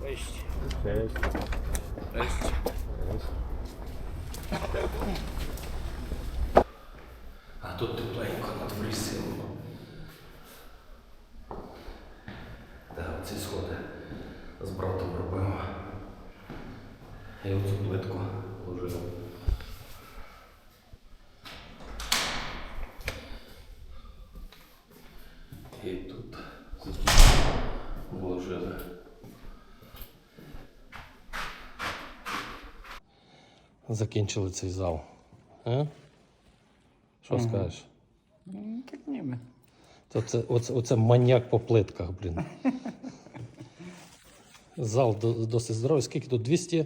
Cześć. Cześć. Cześć. А тут тепленько на дворі сило. Закінчили цей зал. А? Що скажеш? Так ніби. То це, оце, оце маньяк по плитках, блін. Зал до- досить здоровий. Скільки тут? 200,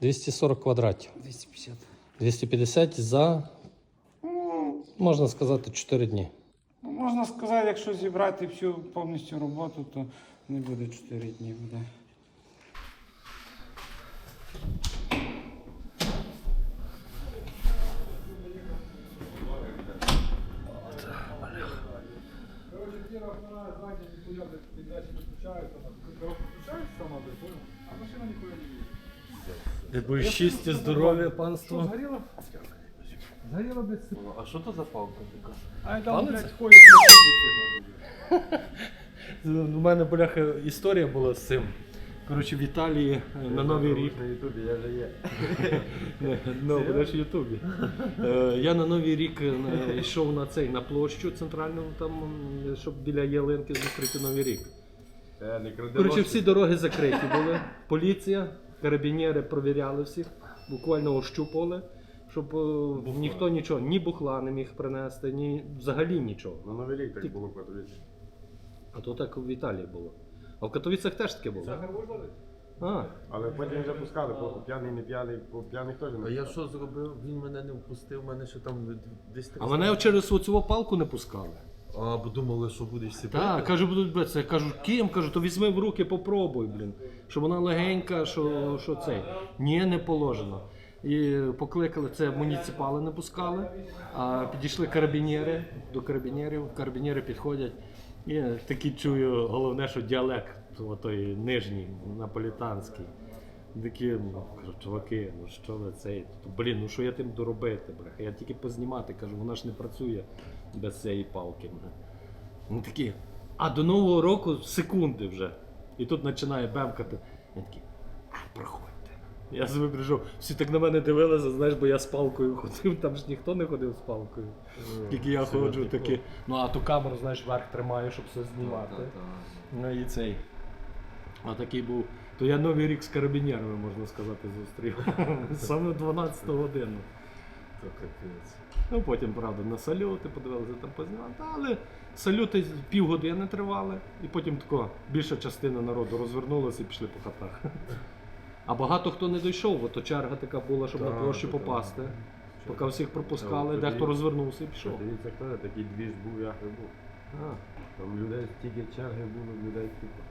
240 квадратів. 250. 250 за, можна сказати, 4 дні. Ну, Можна сказати, якщо зібрати всю повністю роботу, то не буде 4 дні. Буде. Будеш щастя, здоров'я, панство. Згоріло? Згоріло, блядь, А що то за палка така? Ай, там, блядь, ходять на У мене, бляха, історія була з цим. Коротше, в Італії е, на Новий рік. На Ютубі я вже є. Ну, будеш в Ютубі. Е, Я на Новий рік е, йшов на цей на площу центральну, там, м, щоб біля ялинки зустріти Новий рік. Е, не кради Коротше, всі дороги закриті були. Поліція, карабінєри провіряли всіх, буквально ощупували, щоб е, ніхто нічого, ні бухла не міг принести, ні взагалі нічого. На Новий рік так Тільки- було в Катовіці. А то так в Італії було. А в Катовіцях теж таке було. А, Але потім вже пускали, бо п'яний, не п'яний, бо п'яних теж не А я пускали. що зробив? Він мене не впустив, мене ще там десь а мене через оцю палку не пускали. А, бо думали, що будеш сіпати? Так, кажу, будуть битися. Кажу, ким? Кажу, то візьми в руки, попробуй, блін. Щоб вона легенька, що, що цей. Ні, не положено. І покликали, це муніципали не пускали, а підійшли карабінєри до карабінєрів, карабінєри підходять. І такі чую, головне, що діалект той нижній, наполітанський. Такі, ну, кажу, чуваки, ну що ви цей? Блін, ну що я тим доробити, бляха? Я тільки познімати, кажу, вона ж не працює без цієї палки. Ну такі. А до Нового року секунди вже. І тут починає бемкати. Я такий, а, проходьте. Я собі прийшов, всі так на мене дивилися, знаєш, бо я з палкою ходив, там ж ніхто не ходив з палкою. Тільки я ходжу такі. Ну а ту камеру, знаєш, вверх тримаю, щоб все знімати. Ну і цей. А такий був. То я новий рік з карабінерами, можна сказати, зустрів. Саме 12 годину. То капець. Ну потім, правда, на салюти подивилися там познімали. Але салюти півгодини тривали, і потім тако більша частина народу розвернулася і пішли по хатах. А багато хто не дійшов, бо то черга така була, щоб на площу так, попасти. Поки всіх пропускали, дехто розвернувся і пішов. Дивіться, хто такий двіж був, як і був. А, Там людей стільки черги було, людей типу.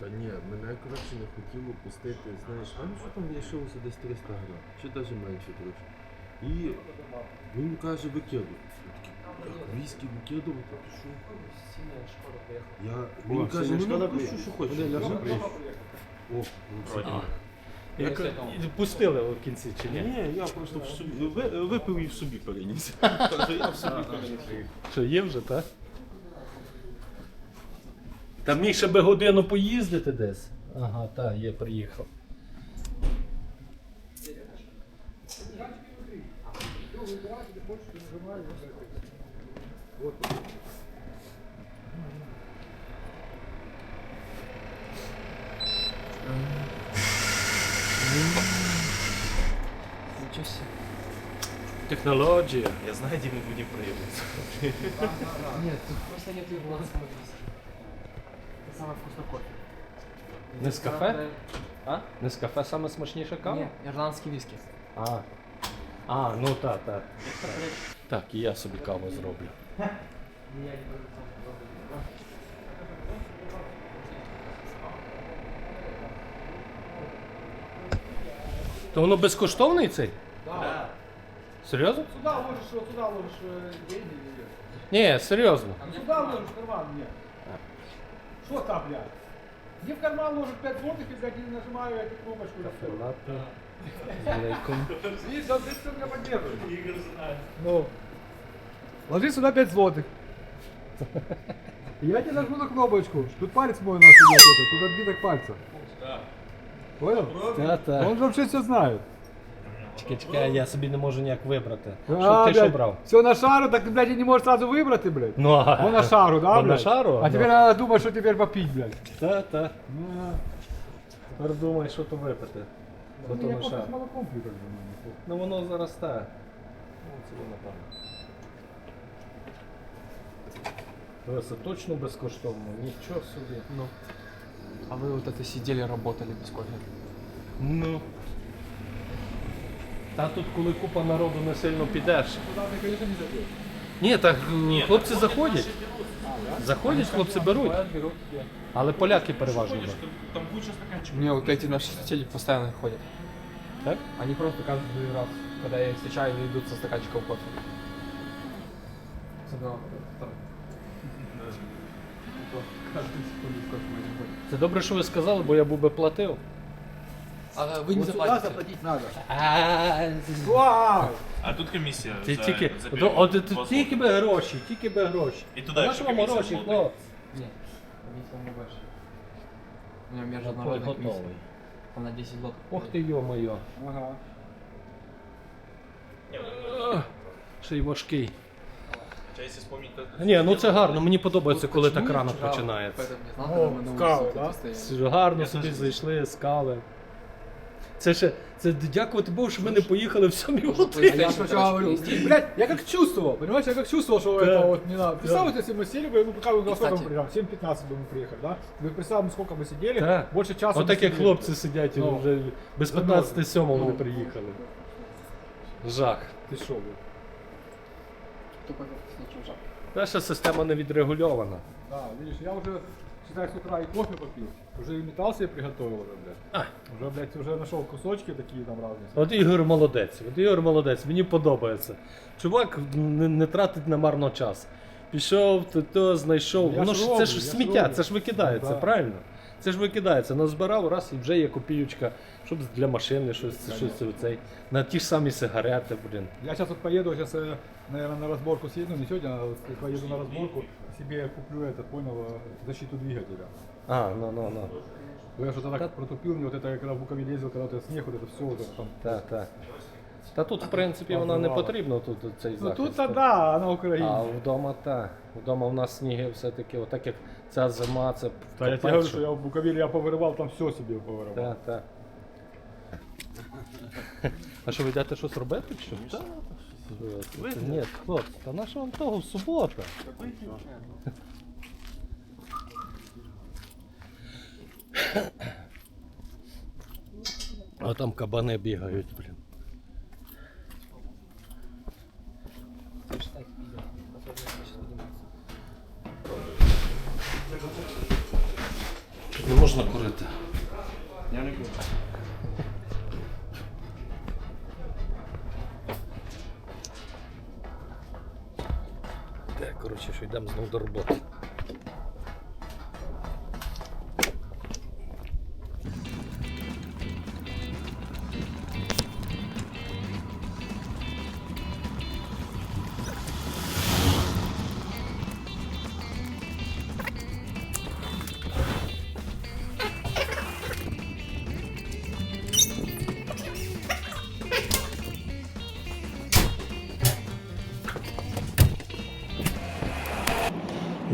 Та ні, мене коротше не хотіло пустити, знаєш, а ну що там лишилося десь 300 грам, чи навіть менше трошки. І він каже, викидуй. Я такий, як віскі викидувати, ти що? Я, він каже, ну шкода ну, що, хочеш. Я- приїхав? О, ну, це- Я ка- і Пустили в кінці чи ні? Ні, я просто в собі ви- випив і в собі переніс. Я в собі переніс. Що є вже, так? Та міг ще би годину поїздити десь. Ага, так, є, приїхав. Нічого себе. Технологія. Я знаю, де ми будемо проявитися. Ні, тут просто нет ирландского виски. Это самое вкусное кофе. Не з кафе? А? Не з кафе саме смачніша кава? Ні, ірландський віскі. А. А, ну так, так. Так, і я собі каву зроблю. То воно безкоштовний цей? Да. Серйозно? Сюда ложишь, вот сюда ложишь э, деньги. Ні, серйозно. Сюда ложишь, нормально, нет. Что там, блядь? Мне в карман ложит 5 злотых и, блядь, не нажимаю эту кнопочку. на всё. Он здесь всё меня. Ну. Ложи сюда 5 злотых. Я тебе нажму на кнопочку. Тут палец мой наш идет, это, тут отбиток пальца. Понял? Та, та. Он же вообще все знает. Чекай, чекай, я собі не можу ніяк вибрати. А, Що ти що брав? Все на шару, так ты, блядь, и не можешь сразу выбрать, ты, блядь. Ну, а... Он на шару, да, Он на блядь? шару? А Ну. теперь надо думать, что теперь попить, блядь. Та, та. Ну, Тепер думай, що то випити. Бо то я на просто шар. с молоком пью, как бы. ну, Ну воно зараз те. Ну, це воно там. Дивися, точно безкоштовно, нічого собі. Ну. А вы вот это сидели, работали без кофе? Ну. Та тут, коли купа народу не сильно підеш. Туда ты, конечно, не зайдешь. Ні, так хлопці заходять. Заходять, хлопці беруть. Але поляки переважно беруть. Там куча стаканчиков. У меня вот эти наши соседи постоянно ходят. Так? Они просто каждый раз, когда я их встречаю, они идут со стаканчиком кофе. С одного, второго. Каждую секунду в кофе магазин ходит. Це добре, що ви сказали, бо я був би платив. А вы не Вот сюда заплатите. заплатить надо. А, Вау! А тут комісія. Ти за- тільки, за от, перевод. от, от, Два тільки би гроші, тільки би гроші. І туди А на ще що вам комісія гроші, буде. хлопці? Нет, комиссия у меня больше. У меня Готовий. международная комиссия. Там на 10 злотых. Ох ти йо-моє. Ага. Ще й важкий. Хоча, якщо вспомнити, то- Ні, ну це гарно, мені подобається, коли Почему так я рано вчера починається. поэтому не знал, О, когда мы на в каву, улице да? тут стояли. Це Гарно Я собі теж зайшли з кави. Це ще, це дякувати Богу, що ми не поїхали в сьомій Можно годині. А я сначала говорю, блядь, я как чувствовал, понимаешь, я как чувствовал, что Да. это вот не надо. Представь, вот если мы сели бы, ну, пока мы во сколько мы кстати- приехали, 7-15 бы мы приехали, да? Вы представь, мы сколько мы сидели, Да. больше часа мы Отак як сидели. хлопці сидять Ну. вже без Ну, 15 сьомого ну. вони приїхали. Жах. Ты шо, блядь? Тупо как с ничем жаб. Наша система не відрегульована. Да, видишь, я уже, считай, с утра и кофе попил, уже и металл себе приготовил уже, блядь. А. Уже, блядь, уже нашел кусочки такие там разные. От Ігор молодець. От Ігор молодець, мені подобається. Чувак не, не тратить на марно час. Пішов, то, то знайшов. Я Воно ж ж роблю, це ж я ж сміття, роблю. це ж викидається, Да. правильно? Це ж викидається. Назбирав раз і вже є копійочка, щоб для машини щось, щось цей. На ті ж самі сигарети, блін. Я сейчас вот поеду, сейчас, наверное, на разборку съезду, не сегодня, а вот поеду на разборку, себе куплю этот, понял, э, защиту двигателя. А, ну ну ну. Бо Я что-то так протупил мне вот это, я когда в Буковеле ездил, когда вот это снег, вот это все, вот это там. Так, так. Та тут, в принципі, вона не Позбивала. потрібна, тут цей Ну захист. тут-то да, а на Украине. А вдома так. Вдома в нас сніги все-таки, отак як ця зима, це Да, я тебе капець, говорю, що- что я в Буковеле я повырывал, там все себе повырывал. Так, так. А що ви йдете щось робити? чи Що? Так. Ні, хлопці, та на що вам того субота? А там кабани бігають, блін. Йдемо знову до роботи.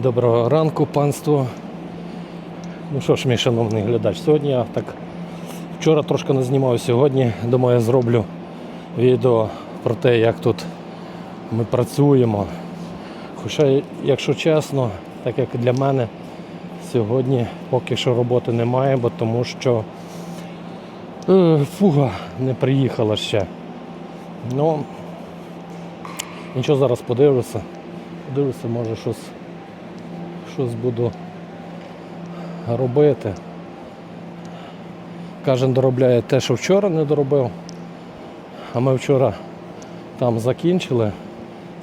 Доброго ранку, панство. Ну що ж, мій шановний глядач, сьогодні я так вчора трошки не знімав, сьогодні думаю, я зроблю відео про те, як тут ми працюємо. Хоча, якщо чесно, так як для мене сьогодні поки що роботи немає, бо тому що е, фуга не приїхала ще. Ну, нічого зараз подивлюся. Подивлюся, може щось щось буду робити. Кожен доробляє те, що вчора не доробив. А ми вчора там закінчили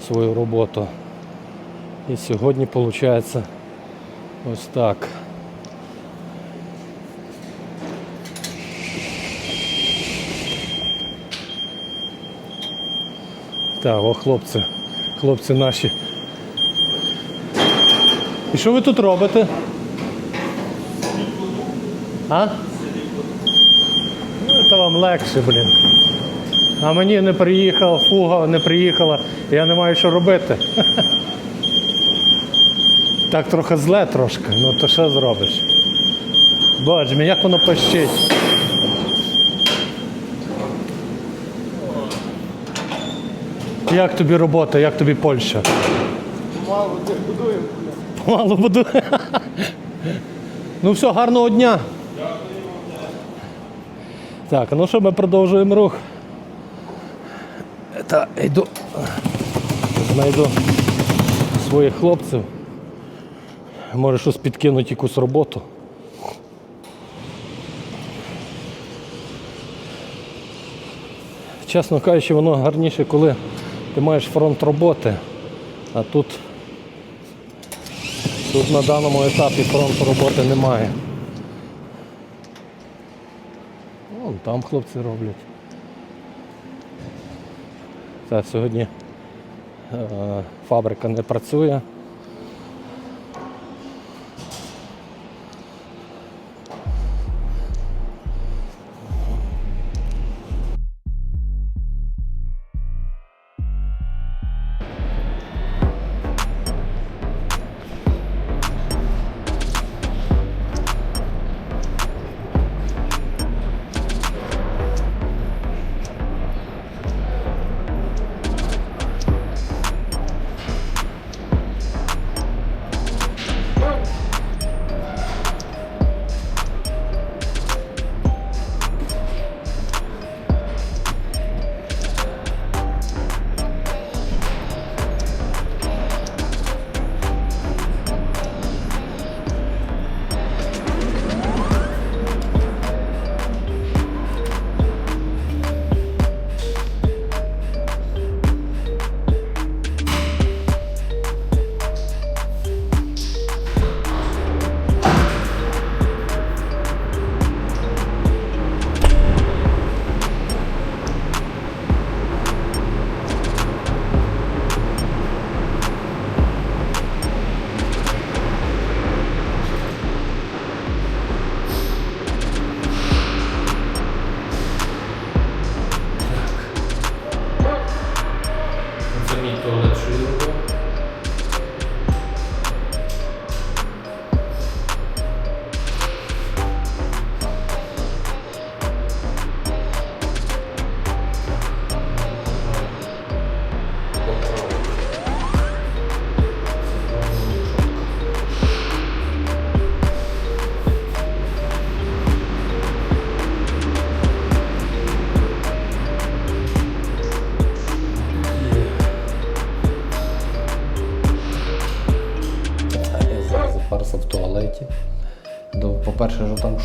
свою роботу. І сьогодні, виходить, Ось так. Так, о, хлопці. Хлопці наші. І що ви тут робите? А? Ну, це вам легше, блін. А мені не приїхала, фуга не приїхала, я не маю що робити. Так трохи зле трошки, ну то що зробиш? Мій, як воно пищить. Як тобі робота, як тобі Польща? Мало будуємо. Мало будуємо. Ну все, гарного дня. Так, ну що, ми продовжуємо рух. Та йду. Знайду своїх хлопців. Може щось підкинуть якусь роботу. Чесно кажучи, воно гарніше, коли ти маєш фронт роботи, а тут, тут на даному етапі фронту роботи немає. Вон там хлопці роблять. Так, сьогодні е, фабрика не працює.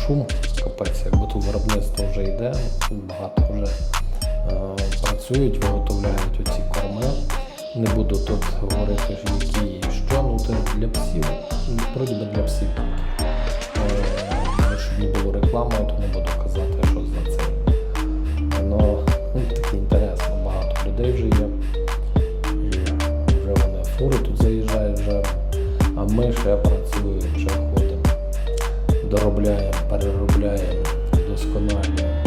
Шум, капець, якби тут виробництво вже йде, багато вже е, працюють, виготовляють оці корми. Не буду тут говорити, які і що, ну це для псів, вроді для псів. Щоб не було реклами, то не буду казати, що за це. Ну, ну, такий інтерес, ну, багато людей вже є. І вже вони фури тут заїжджають вже. А ми ще працюємо, ще ходимо, доробляємо, переробляємо, досконалюємо.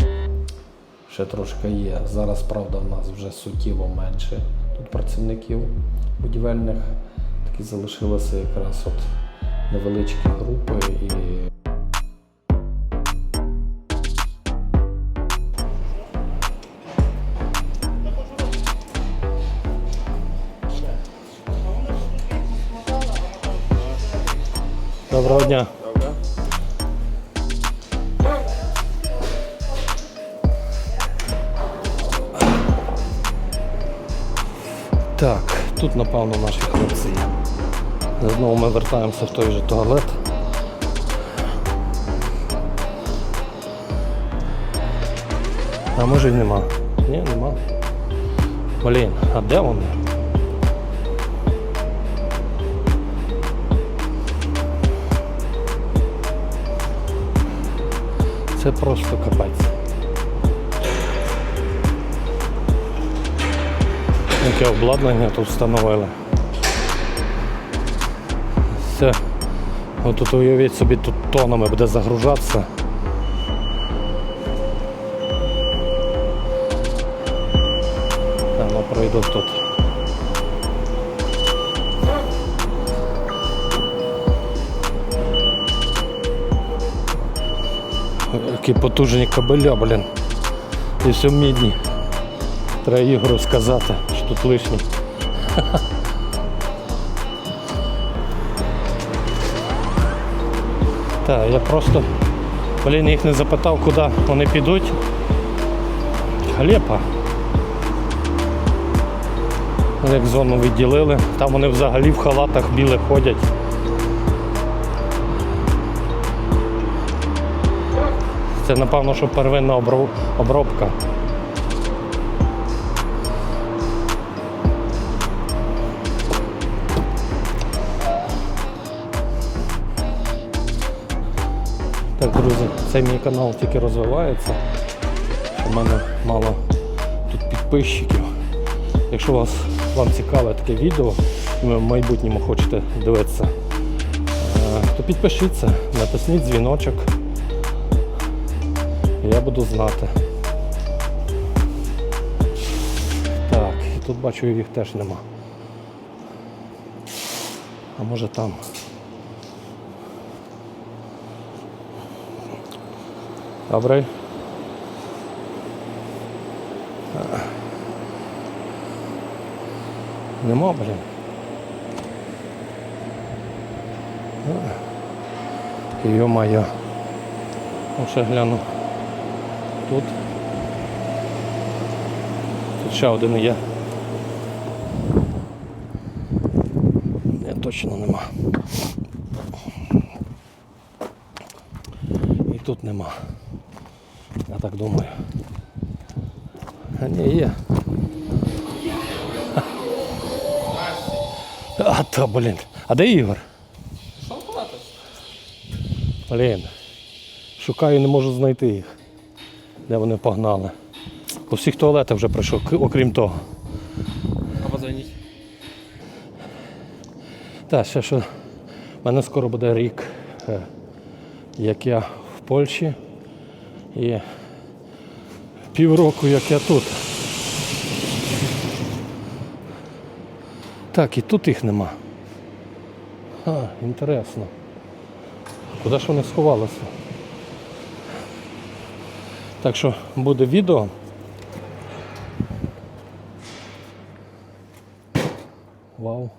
Ще трошки є. Зараз, правда, в нас вже суттєво менше тут працівників будівельних. Такі залишилися якраз от невеличкі групи і. Доброго дня. Тут, напевно, наші хлопці є. Знову ми вертаємося в той же туалет. А може й нема. Ні, нема. Блін, а де вони? Це просто капець. Яке обладнання тут встановили. Все. От тут уявіть собі тут тонами буде загружатися. Та, ну пройду тут. Які потужні кабеля, блін. І все мідні. Треба Ігору сказати, тут лишні. Так, я просто, блін, їх не запитав, куди вони підуть. Халепа. Як зону відділили, там вони взагалі в халатах білих ходять. Це напевно, що первинна обробка. Друзі, цей мій канал тільки розвивається. У мене мало тут підписчиків. Якщо вас, вам цікаве таке відео, і ви в майбутньому хочете дивитися, е, то підпишіться, натисніть дзвіночок. Я буду знати. Так, тут бачу їх теж нема. А може там. Добре. Нема, блін. Йо-моє. Ну, ще гляну. Тут. Тут ще один є. Ні, точно нема. І тут нема. Так думаю. А ні, є. А то, блін. А де Ігор? Блін. Шукаю, не можу знайти їх. Де вони погнали. По всіх туалетах вже прийшов, окрім того. А позвонить? Так, ще що. У мене скоро буде рік, е, як я в Польщі. І півроку, як я тут. Так, і тут їх нема. А, інтересно. Куди ж вони сховалися? Так що буде відео. Вау.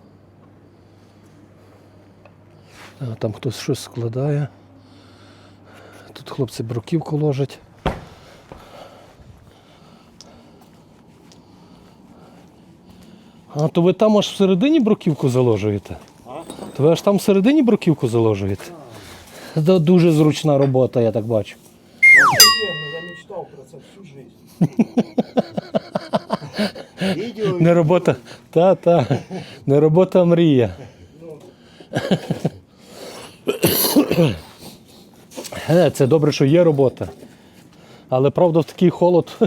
А, там хтось щось складає. Тут хлопці бруківку ложать. А, то ви там аж всередині бруківку заложуєте? То ви аж там всередині бруківку заложуєте? Це дуже зручна робота, я так бачу. Не робота. Та, та. Не робота, а мрія. Е, Це добре, що є робота. Але правда в такий холод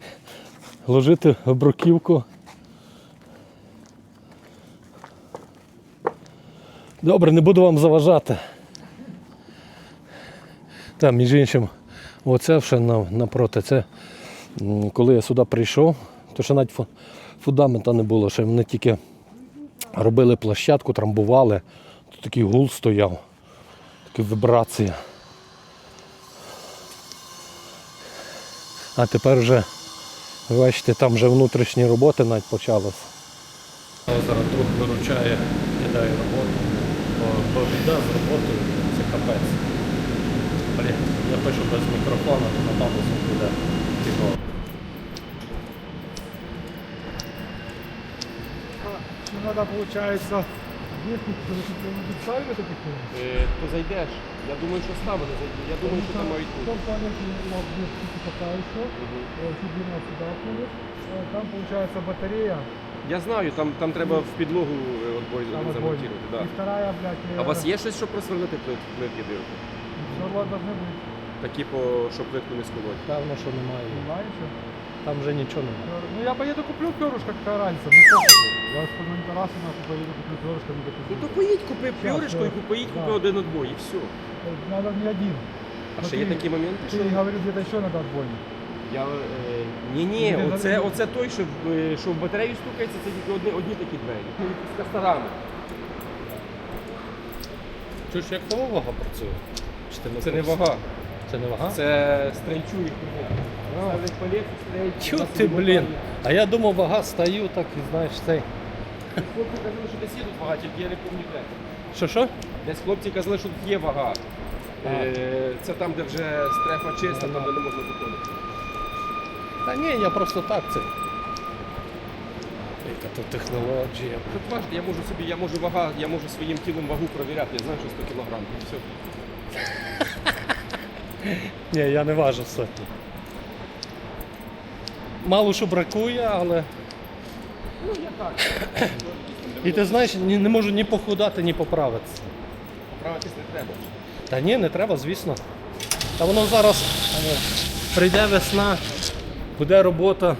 ложити в бруківку. Добре, не буду вам заважати. Там, між іншим, оце ще напроти. Це коли я сюди прийшов, то ще навіть фу- фундамента не було, ще вони тільки робили площадку, трамбували. Тут такий гул стояв, така вібрація. А тепер вже, бачите, там вже внутрішні роботи навіть почалися. Зараз друг виручає, кидає роботу. Бо, біда з роботою це капець. Блін, я пишу без мікрофона, то напевно звук буде тихо. Что надо, получается, ехать, специально таких То зайдеш. Я думаю, що ставили зайти. Я думаю, що там мають бути. чуть длина сюда ходит. Э, Там получается батарея, Я знаю, там, там треба в підлогу е, отбой там отбойник. замонтувати. Да. И вторая, блядь, А у вас є щось, щоб просверлити плит- плитки дирку? Все должны быть. Такі, по, щоб плитку не сколоть. Певно, що немає. Знаєш? що? Там вже нічого немає. Ну я поеду куплю перышко, какая разница, мне похуй. Я с на Тарасу нахуй поеду куплю перышко, не Ну то поїдь, купи пюришко і поїдь, купи Да. один отбой, і все. Надо не один. А ще є такі моменти, що. Ты говорил, где-то еще надо отбойник. Я, е, ні, ні, оце, оце той, що, в- що в батарею стукається, це тільки одні, одні такі двері. Ну, З кастарами. Чуєш, як того вага працює? Чи ти Це не вага, Це не вага? це стрельчу їх. Ставлять палець, стрельчу. Чу ти, блін. А я думав, вага стою, так і знаєш цей. Хлопці казали, що десь є тут вага, тільки я не пам'ятаю де. Що що? Десь хлопці казали, що тут є вага. Е, Це там, де вже стрефа чиста, там де не можна заходити. Та ні, я просто так це. Яка то технологія. Тут бачите, я можу собі, я можу вага, я можу своїм тілом вагу провіряти, я знаю, що 100 кг. І все. Ні, я не важу сотні. Мало що бракує, але. Ну, я так. І ти знаєш, ні, не можу ні похудати, ні поправитися. Поправитись не треба. Та ні, не треба, звісно. Та воно зараз е, прийде весна, буде робота,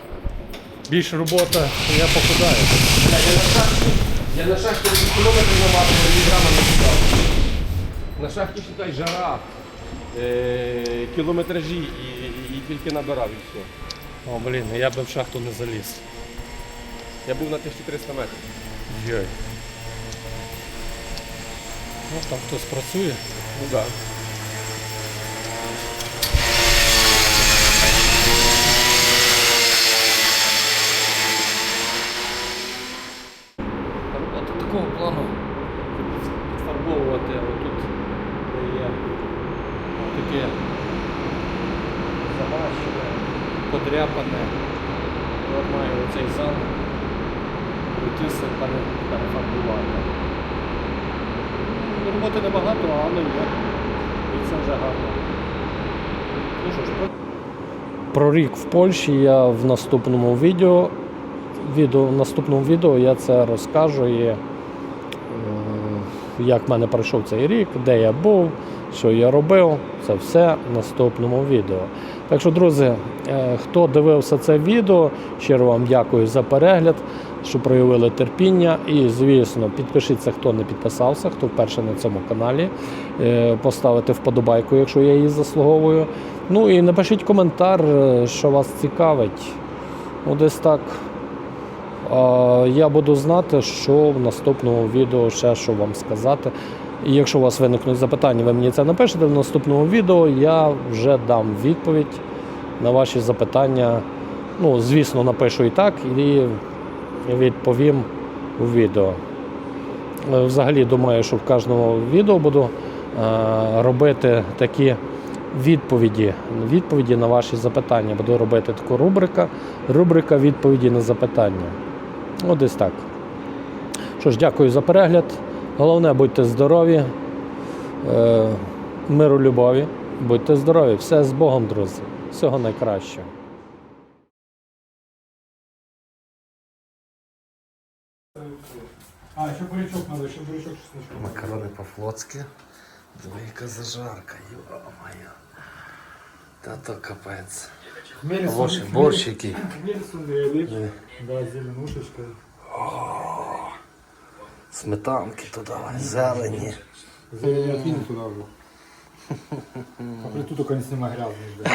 більше робота, і я похудаю. Я на шахті кілометрів наматував, ні грама не кидав. На шахті считай жара, е, кілометражі і, і, тільки набирав і все. О, блін, я би в шахту не заліз. Я був на 1300 метрів. Йой. Ну там хтось працює. Ну так. Робота такого плану підфарбовувати отут де є таке замащене, подряпане. От маю оцей зал пройти пере- перефарбувати. Ну, Роботи небагато, але є. І це вже гарно. Ну що ж, про- про рік в Польщі я в наступному відео відео, в наступному відео я це розкажу, і, е, як в мене пройшов цей рік, де я був, що я робив. Це все в наступному відео. Так що, друзі, е, хто дивився це відео, щиро вам дякую за перегляд, що проявили терпіння. І, звісно, підпишіться, хто не підписався, хто вперше на цьому каналі. Е, Поставити вподобайку, якщо я її заслуговую. Ну і напишіть коментар, е, що вас цікавить. Ну, десь так. Я буду знати, що в наступному відео ще що вам сказати. І якщо у вас виникнуть запитання, ви мені це напишете в наступному відео, я вже дам відповідь на ваші запитання. Ну, звісно, напишу і так, і відповім у відео. Е, Взагалі думаю, що в кожному відео буду е, робити такі відповіді, відповіді на ваші запитання. Буду робити таку рубрика, рубрика відповіді на запитання. От десь так. Що ж, дякую за перегляд. Головне, будьте здорові, е, миру, любові. Будьте здорові. Все з Богом, друзі. Всього найкращого. А, еще бурячок надо, еще бурячок чесночок. Макарони по-флотськи. Диви, яка зажарка, йо-моє. Та то капець. Хмель Борщ, борщ який. Хмель сунели. Да, зеленушечка. Сметанки туди, зелені. Зелень откинь туда уже. А плиту только не снимай грязный, да.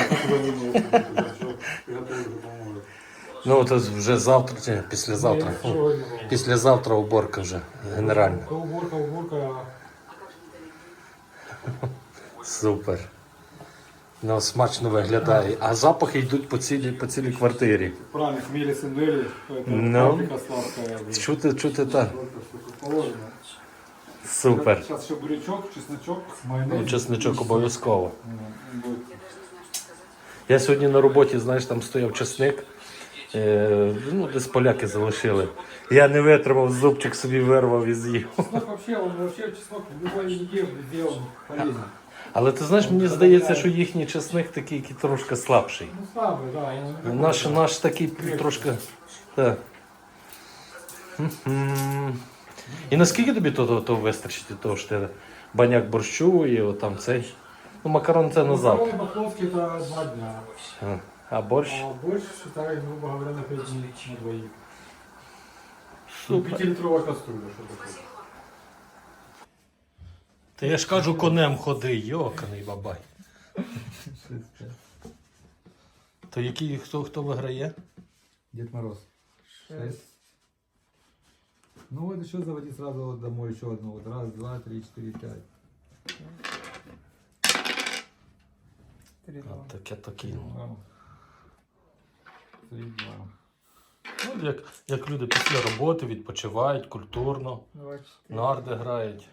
А так уже вынул, бурячок. Приготовил уже поможет. Ну, то вже завтра, чи післязавтра. Нет, чего не было. Післязавтра уборка вже генеральна. То уборка, уборка. Супер. Ну, смачно виглядає. А запахи йдуть по цілій, по цілій квартирі. Правильно, хмели сындели. Это Ну. паприка сладкая. блин. Чути, чути так. Только что тут положено. Супер. Сейчас еще бурячок, чесночок, Ну, майонез. чесничок обов'язково. Ну, будет. Я сьогодні на роботі, знаєш, там стояв чесник. Е, ну, десь поляки залишили. Я не витримав, зубчик собі вирвав і з'їв. Чеснок вообще, он вообще чеснок в любой еде сделан полезен. Але ти знаєш, мені здається, що їхній чесник такий який трошки слабший. Ну, слабый, да. он- Наш, наш такий трошки. Так. Мгм. І наскільки тобі то, то, то вистачить від того, що ти баняк борщу і отам цей Ну, макарон це на завтра. Макароны по-плотски это два дня. А борщ? А борщ, считай, грубо говоря, на 5 дней на двоих. Супер. Пятилитровая кастрюля, что такое. Та я ж кажу, конем ходи, йоканий бабай. То який хто хто виграє? Дед Мороз. Шесть. Ну вот еще заводи сразу вот домой еще одну. Вот раз, два, три, четыре, пять. А, таке то кинув. Два. Ну, як, як люди після роботи відпочивають культурно, нарди грають.